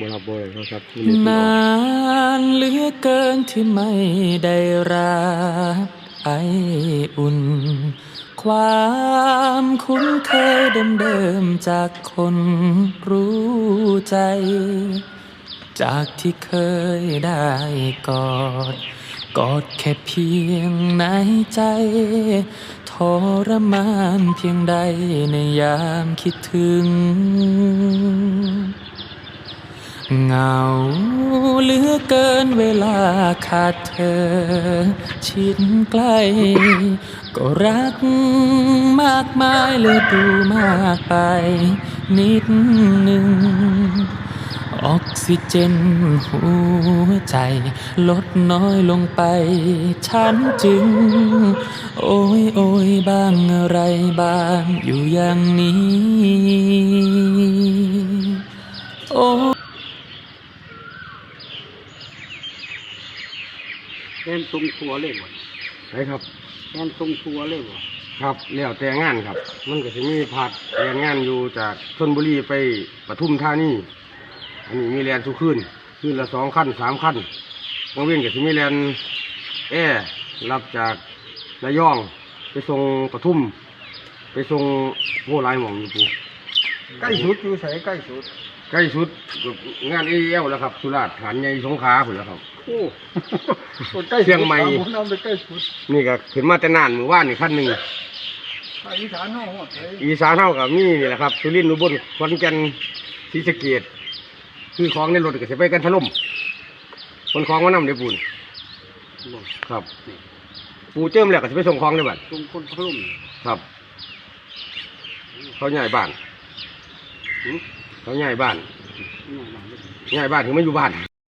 บ่รับบ่ได้โทรศัพท์มันนาน เหลือเกินที่ไม่ได้รักไออุ่น ความคุ้นเคยเดิมๆจากคนรู้ใจ จากที่เคยได้กอด กอดแค่เพียงในใจ ทรมานเพียงใดในยามคิดถึง เหงาเหลือเกินเวลาขาดเธอ ชิดใกล้ ก็รักมากมายเลยดูมากไป นิดหนึ่งออกซิเจนหัวใจ ลดน้อยลงไป ฉันจึง โอ้ยโอ้ยบ้างอะไรบ้างอยู่อย่างนี้ โอ้ แม่นทรงทัวเลยบ่ใช่ครับแม่นทรงทัวเลยบ่ครับแล้วแต่งานครับ มันก็สิมีผัดเรียนงานอยู่จากชนบุรีไปปทุมธานีอันนี้มีเรียนทุกคืนคืนละสองขั้นสามขั้นบางเว้นก็สิมีเรียนแอร์รับจากระยองไปส่งปทุม ไปส่งโวหลายหม่องอยู่ปูใกล้สุดอยู่ไสใกล้สุดใกล้สุดงานเอเอลแล้วครับ สุราษฎร์ฐานใหญ่สงขลาพุ่นแล้วครับ โอ้คนใกล้เชียงใหม่ผมนำไปใกล้สุดนี่ก็ขึ้นมาแต่นานหมู่บ้านนี่ขั้นหนึ่งภาคอีสานเฮาฮอดไสอีสานเท่ากับมีนี่แหละครับสุรินทร์อุบลขอนแก่นศรีสะเกษคือของในรถก็จะไปกันถล่มคนของมานำในปูนบ่ครับปูเจิมแล้วก็จะไปส่งของในบ้านทรงคนพรุ่มครับ เขาย้ายบ้านหึ เขาย้ายบ้านนี่มายย้ายบ้านถึงไม่อยู่บ้าน